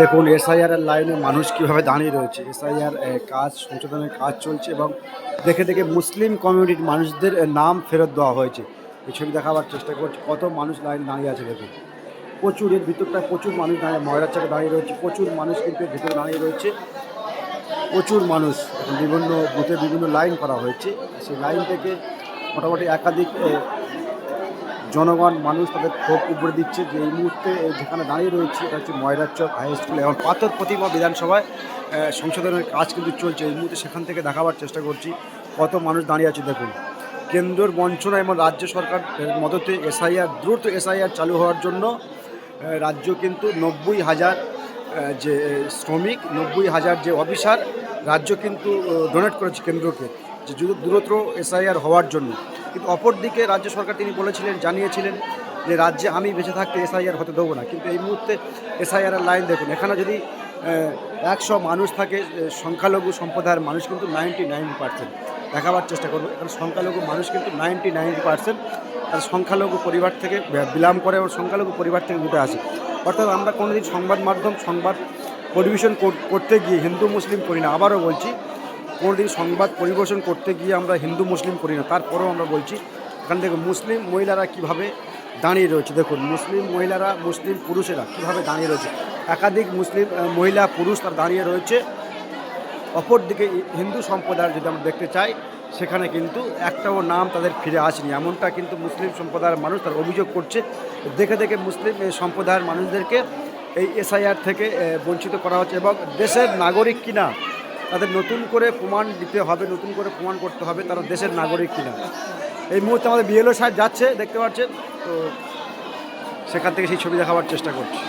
দেখুন এসআইআর এর লাইনে মানুষ কীভাবে দাঁড়িয়ে রয়েছে। এসআইআর কাজ, সংশোধনের কাজ চলছে এবং দেখে দেখে মুসলিম কমিউনিটির মানুষদের নাম ফেরত দেওয়া হয়েছে। এই ছবি দেখাবার চেষ্টা করছি, কত মানুষ লাইন দাঁড়িয়ে আছে দেখুন। প্রচুর, এর ভিতরটায় প্রচুর মানুষ দাঁড়িয়ে, ময়রার চাকে দাঁড়িয়ে রয়েছে, প্রচুর মানুষ কিন্তু ভিতরে দাঁড়িয়ে রয়েছে। প্রচুর মানুষ বিভিন্ন বুথে বিভিন্ন লাইন করা হয়েছে। সেই লাইন থেকে মোটামুটি একাধিক জনগণ, মানুষ তাদের ক্ষোভ উপরে দিচ্ছে। যে এই মুহূর্তে যেখানে দাঁড়িয়ে রয়েছে, এটা হচ্ছে ময়রার চক হাই স্কুল এবং পাথর প্রতিমা বিধানসভায় সংশোধনের কাজ কিন্তু চলছে। এই মুহূর্তে সেখান থেকে দেখাবার চেষ্টা করছি। কত মানুষ দাঁড়িয়ে আছে দেখুন। কেন্দ্রের বঞ্চনা এবং রাজ্য সরকার মদতে এসআইআর, দ্রুত এসআইআর চালু হওয়ার জন্য রাজ্য কিন্তু নব্বই হাজার যে শ্রমিক, নব্বই হাজার যে অফিসার, রাজ্য কিন্তু ডোনেট করেছে কেন্দ্রকে। যে দ্রু- দ্রুত এসআইআর হওয়ার জন্য। কিন্তু অপরদিকে রাজ্য সরকার তিনি বলেছিলেন, জানিয়েছিলেন যে রাজ্যে আমি বেঁচে থাকতে এসআইআর হতে দেবো না। কিন্তু এই মুহূর্তে এসআইআর লাইন দেখুন, এখানে যদি একশো মানুষ থাকে সংখ্যালঘু সম্প্রদায়ের মানুষ কিন্তু নাইনটি নাইন পার্সেন্ট। দেখাবার চেষ্টা করব এখানে সংখ্যালঘু মানুষ কিন্তু নাইনটি নাইন পার্সেন্ট। তারা সংখ্যালঘু পরিবার থেকে বিলাম করে এবং সংখ্যালঘু পরিবার থেকে উঠে আসে। অর্থাৎ আমরা কোনোদিন সংবাদ মাধ্যম, সংবাদ পরিবেশন কর- করতে গিয়ে হিন্দু, মুসলিম করি না। আবারও বলছি কোনোদিন সংবাদ পরিবেশন করতে গিয়ে আমরা হিন্দু, মুসলিম করি না। তারপরেও আমরা বলছি, এখান থেকে মুসলিম মহিলারা কীভাবে দাঁড়িয়ে রয়েছে? দেখুন, মুসলিম মহিলারা, মুসলিম পুরুষেরা কীভাবে দাঁড়িয়ে রয়েছে? একাধিক মুসলিম মহিলা, পুরুষ তারা দাঁড়িয়ে রয়েছে। অপরদিকে হিন্দু সম্প্রদায়ের যদি আমরা দেখতে চাই, সেখানে কিন্তু একটাও নাম তাদের ফিরে আসেনি। এমনটা কিন্তু মুসলিম সম্প্রদায়ের মানুষ তার অভিযোগ করছে। দেখে দেখে মুসলিম সম্প্রদায়ের মানুষদেরকে এই এসআইআর থেকে বঞ্চিত করা হচ্ছে এবং দেশের নাগরিক কিনা তাদের নতুন করে প্রমাণ দিতে হবে, নতুন করে প্রমাণ করতে হবে তারা দেশের নাগরিক কিনা। এই মুহূর্তে আমাদের বিএলও সাহেব যাচ্ছে, দেখতে পাচ্ছেন? তো সেখান থেকে সেই ছবি দেখাবার চেষ্টা করছি।